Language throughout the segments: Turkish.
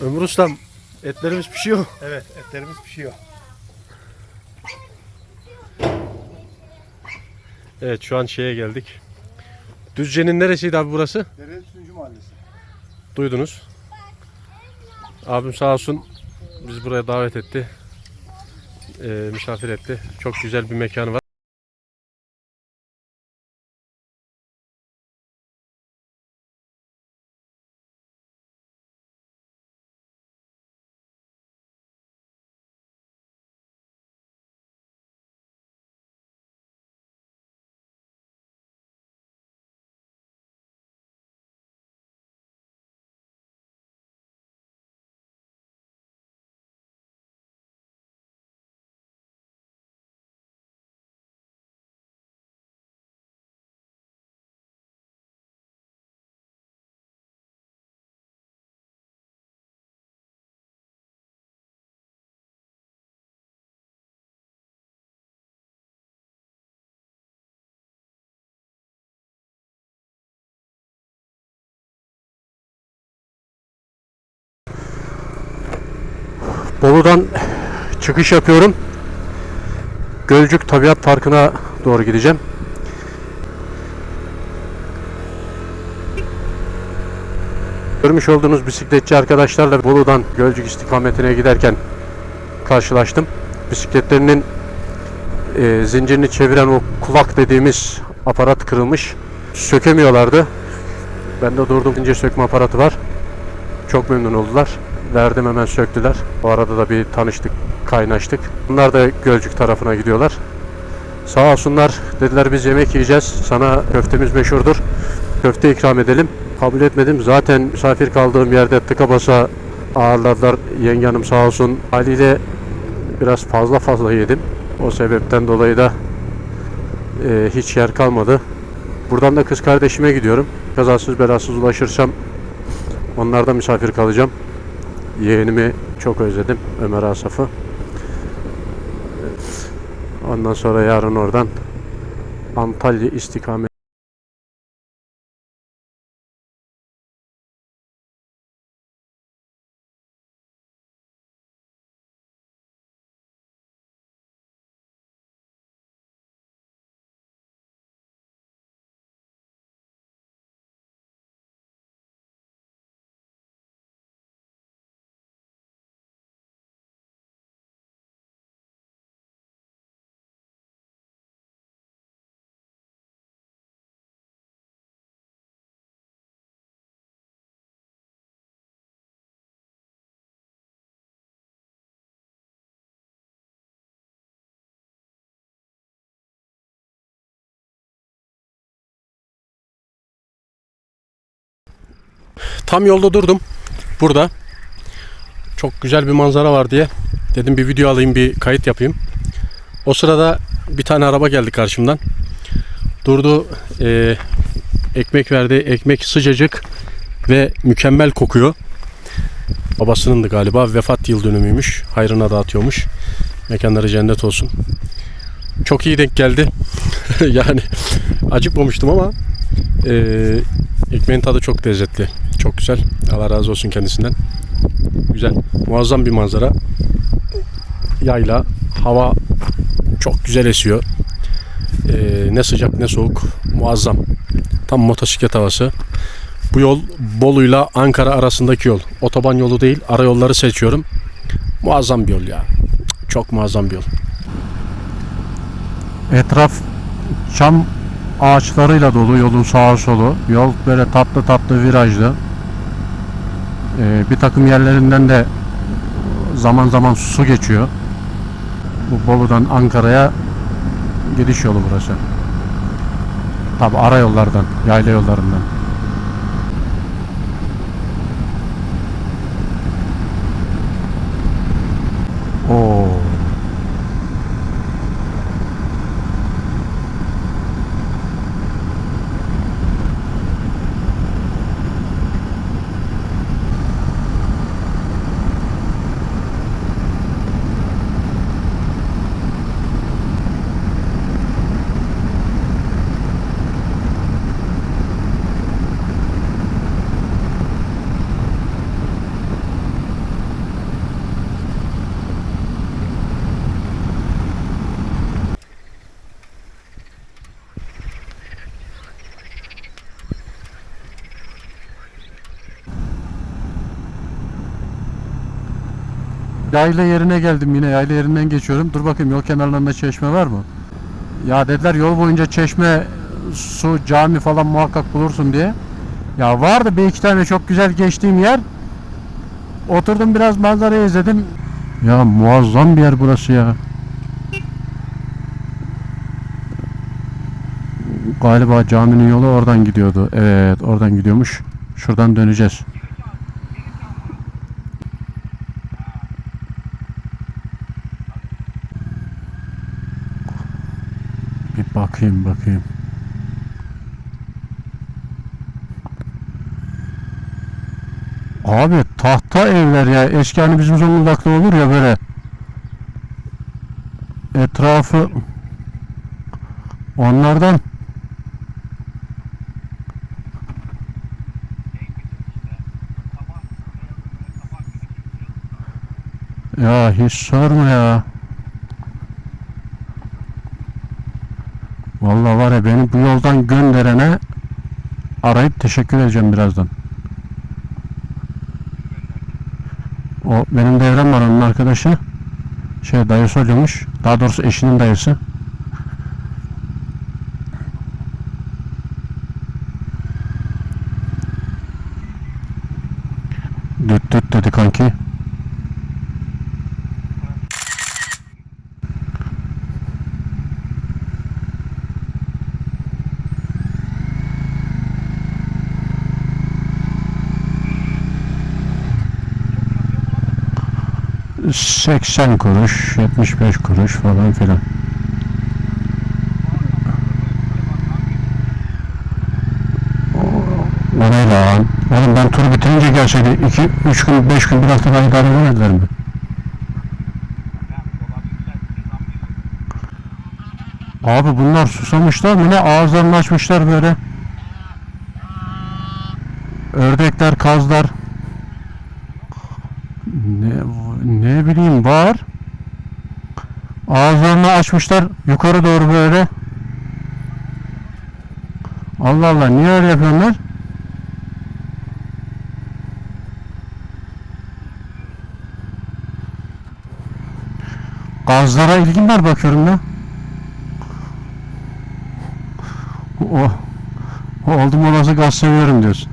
Ömür Ustam etlerimiz pişiyor. Evet etlerimiz pişiyor. Evet şu an şeye geldik. Düzce'nin neresiydi abi burası? Dere Sunucu Mahallesi. Duydunuz. Abim sağ olsun bizi buraya davet etti. Ee, misafir etti. Çok güzel bir mekanı var. Bolu'dan çıkış yapıyorum. Gölcük Tabiat Parkı'na doğru gideceğim. Görmüş olduğunuz bisikletçi arkadaşlarla Bolu'dan Gölcük istikametine giderken karşılaştım. Bisikletlerinin e, zincirini çeviren o kulak dediğimiz aparat kırılmış. Sökemiyorlardı. Ben de durdum zincir sökme aparatı var. Çok memnun oldular. Verdim hemen söktüler. O arada da bir tanıştık, kaynaştık. Bunlar da Gölcük tarafına gidiyorlar. Sağ olsunlar dediler biz yemek yiyeceğiz. Sana köftemiz meşhurdur. Köfte ikram edelim. Kabul etmedim. Zaten misafir kaldığım yerde tıka basa ağırladılar. Yenge hanım sağ olsun. Haliyle biraz fazla fazla yedim. O sebepten dolayı da e, hiç yer kalmadı. Buradan da kız kardeşime gidiyorum. Kazasız belasız ulaşırsam onlarda misafir kalacağım. Yeğenimi çok özledim. Ömer Asaf'ı. Ondan sonra yarın oradan Antalya istikamet Tam yolda durdum. Burada. Çok güzel bir manzara var diye. Dedim bir video alayım, bir kayıt yapayım. O sırada bir tane araba geldi karşımdan. Durdu. e, ekmek verdi. Ekmek sıcacık ve mükemmel kokuyor. Babasınındı galiba. Vefat yıl dönümüymüş. Hayrına dağıtıyormuş. Mekanları cennet olsun. Çok iyi denk geldi. yani acıkmamıştım ama e, ekmeğin tadı çok lezzetli. Çok güzel. Allah razı olsun kendisinden. Güzel. Muazzam bir manzara. Yayla. Hava çok güzel esiyor. Ee, ne sıcak ne soğuk. Muazzam. Tam motosiklet havası. Bu yol Bolu'yla Ankara arasındaki yol. Otoban yolu değil. Ara yolları seçiyorum. Muazzam bir yol ya. Çok muazzam bir yol. Etraf çam ağaçlarıyla dolu yolun sağa solu. Yol böyle tatlı tatlı virajlı. Ee, bir takım yerlerinden de zaman zaman su geçiyor. Bu Bolu'dan Ankara'ya gidiş yolu burası. Tabi ara yollardan, yayla yollarından. Yayla yerine geldim yine. Yayla yerinden geçiyorum. Dur bakayım yol kenarlarında çeşme var mı? Ya dediler yol boyunca çeşme, su, cami falan muhakkak bulursun diye. Ya vardı bir iki tane çok güzel geçtiğim yer. Oturdum biraz manzarayı izledim. Ya muazzam bir yer burası ya. Galiba caminin yolu oradan gidiyordu. Evet oradan gidiyormuş. Şuradan döneceğiz. Bir bakayım bakayım. Abi tahta evler ya. Eski hani bizim Zonguldak'ta olur ya böyle. Etrafı onlardan Ya hiç sorma ya. Vallahi var ya beni bu yoldan gönderene arayıp teşekkür edeceğim birazdan. O benim devrem var onun arkadaşı. Şey dayısı oluyormuş. Daha doğrusu eşinin dayısı. Düt düt dedi kanki. 80 kuruş, 75 kuruş falan filan. O ne lan? Oğlum ben turu bitirince gelseydi 2 3 gün 5 gün bir hafta daha idare edemediler mi? Abi bunlar susamışlar mı ne ağızlarını açmışlar böyle. Ördekler, kazlar. Ne, bileyim var. Ağızlarını açmışlar yukarı doğru böyle. Allah Allah niye öyle yapıyorlar? Gazlara ilgin var bakıyorum ya. O, o oldum olası gaz seviyorum diyorsun.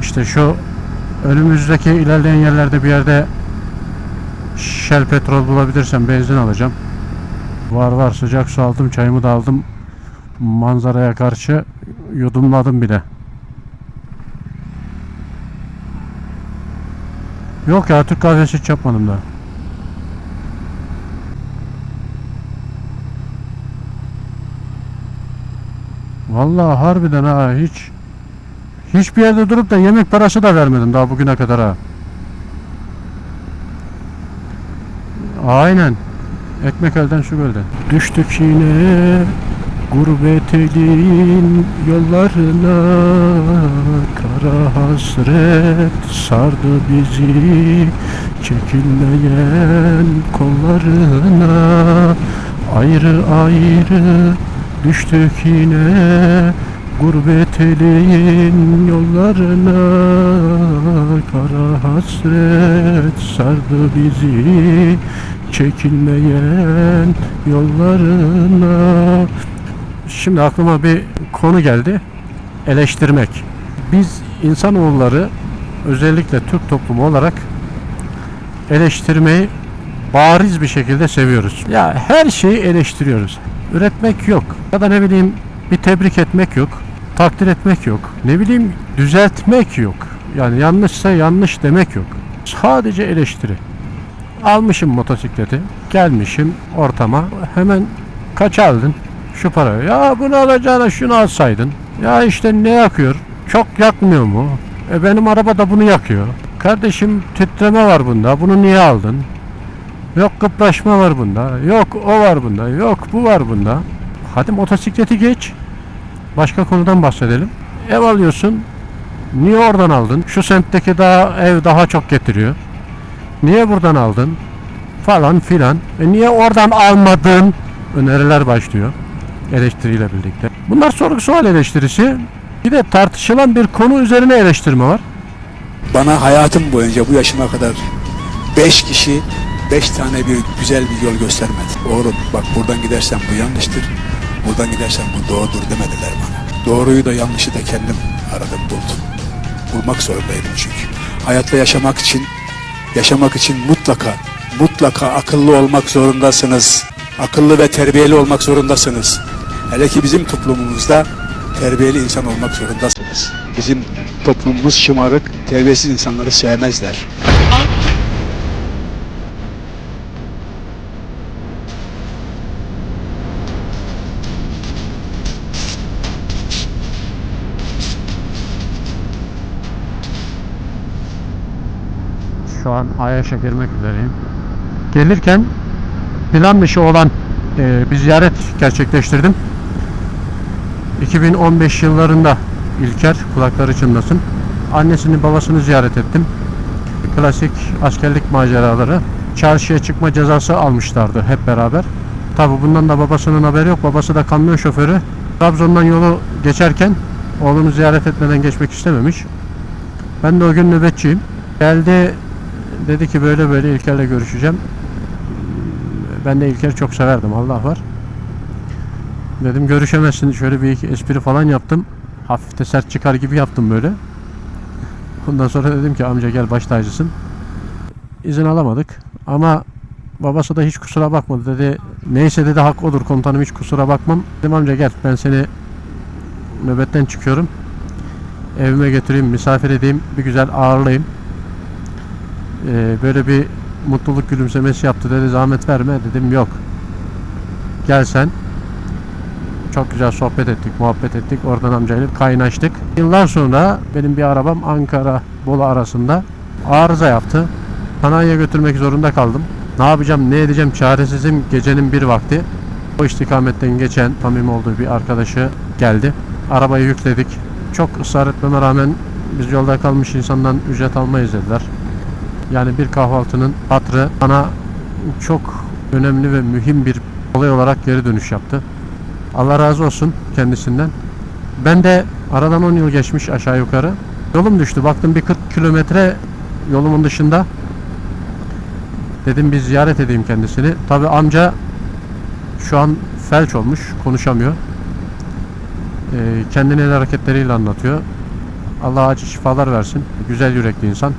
İşte şu önümüzdeki ilerleyen yerlerde bir yerde Shell petrol bulabilirsem benzin alacağım. Var var sıcak su aldım çayımı da aldım. Manzaraya karşı yudumladım bile. Yok ya Türk kahvesi hiç yapmadım daha. Vallahi harbiden ha hiç hiçbir yerde durup da yemek parası da vermedim daha bugüne kadar ha. Aynen. Ekmek elden su gölden. Düştük yine gurbet elin yollarına Kara hasret sardı bizi Çekilmeyen kollarına Ayrı ayrı düştük yine Gurbet elin yollarına Kara hasret sardı bizi Çekilmeyen yollarına Şimdi aklıma bir konu geldi. Eleştirmek. Biz insanoğulları özellikle Türk toplumu olarak eleştirmeyi bariz bir şekilde seviyoruz. Ya her şeyi eleştiriyoruz. Üretmek yok. Ya da ne bileyim bir tebrik etmek yok. Takdir etmek yok. Ne bileyim düzeltmek yok. Yani yanlışsa yanlış demek yok. Sadece eleştiri. Almışım motosikleti. Gelmişim ortama. Hemen kaç aldın? Şu parayı. Ya bunu alacağına şunu alsaydın. Ya işte ne yakıyor? Çok yakmıyor mu? E benim araba da bunu yakıyor. Kardeşim titreme var bunda. Bunu niye aldın? Yok kıpraşma var bunda. Yok o var bunda. Yok bu var bunda. Hadi motosikleti geç. Başka konudan bahsedelim. Ev alıyorsun. Niye oradan aldın? Şu semtteki daha ev daha çok getiriyor. Niye buradan aldın? Falan filan. E niye oradan almadın? Öneriler başlıyor. Eleştiriyle birlikte. Bunlar sorgu sual eleştirisi. Bir de tartışılan bir konu üzerine eleştirme var. Bana hayatım boyunca bu yaşıma kadar beş kişi beş tane bir güzel bir yol göstermedi. Oğlum bak buradan gidersen bu yanlıştır. Buradan gidersen bu doğrudur demediler bana. Doğruyu da yanlışı da kendim aradım buldum. Bulmak zorundaydım çünkü. Hayatta yaşamak için yaşamak için mutlaka mutlaka akıllı olmak zorundasınız. Akıllı ve terbiyeli olmak zorundasınız. Hele ki bizim toplumumuzda terbiyeli insan olmak zorundasınız. Bizim toplumumuz şımarık, terbiyesiz insanları sevmezler. Şu an Ayaş'a girmek üzereyim. Gelirken plan olan e, bir ziyaret gerçekleştirdim. 2015 yıllarında İlker kulakları çınlasın. Annesini babasını ziyaret ettim. Klasik askerlik maceraları. Çarşıya çıkma cezası almışlardı hep beraber. Tabi bundan da babasının haberi yok. Babası da kamyon şoförü. Trabzon'dan yolu geçerken oğlunu ziyaret etmeden geçmek istememiş. Ben de o gün nöbetçiyim. Geldi dedi ki böyle böyle İlker'le görüşeceğim. Ben de İlker'i çok severdim Allah var. Dedim görüşemezsin şöyle bir iki espri falan yaptım. Hafif de sert çıkar gibi yaptım böyle. Ondan sonra dedim ki amca gel baş tacısın. İzin alamadık ama babası da hiç kusura bakmadı dedi. Neyse dedi hak odur komutanım hiç kusura bakmam. Dedim amca gel ben seni nöbetten çıkıyorum. Evime götüreyim misafir edeyim bir güzel ağırlayayım. Ee, böyle bir mutluluk gülümsemesi yaptı dedi. Zahmet verme. Dedim yok. Gel sen. Çok güzel sohbet ettik muhabbet ettik. Oradan amcayla kaynaştık. Yıllar sonra benim bir arabam Ankara Bolu arasında arıza yaptı. Sanayiye götürmek zorunda kaldım. Ne yapacağım ne edeceğim? Çaresizim. Gecenin bir vakti. O istikametten geçen samimi olduğu bir arkadaşı geldi. Arabayı yükledik. Çok ısrar etmeme rağmen biz yolda kalmış insandan ücret almayız dediler yani bir kahvaltının hatrı bana çok önemli ve mühim bir olay olarak geri dönüş yaptı. Allah razı olsun kendisinden. Ben de aradan 10 yıl geçmiş aşağı yukarı. Yolum düştü. Baktım bir 40 kilometre yolumun dışında. Dedim bir ziyaret edeyim kendisini. Tabi amca şu an felç olmuş. Konuşamıyor. Ee, kendini el hareketleriyle anlatıyor. Allah acı şifalar versin. Güzel yürekli insan.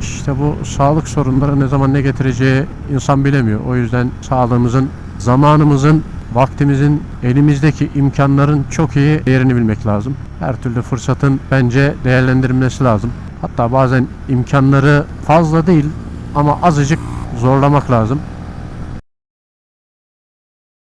İşte bu sağlık sorunları ne zaman ne getireceği insan bilemiyor. O yüzden sağlığımızın, zamanımızın, vaktimizin, elimizdeki imkanların çok iyi değerini bilmek lazım. Her türlü fırsatın bence değerlendirilmesi lazım. Hatta bazen imkanları fazla değil ama azıcık zorlamak lazım.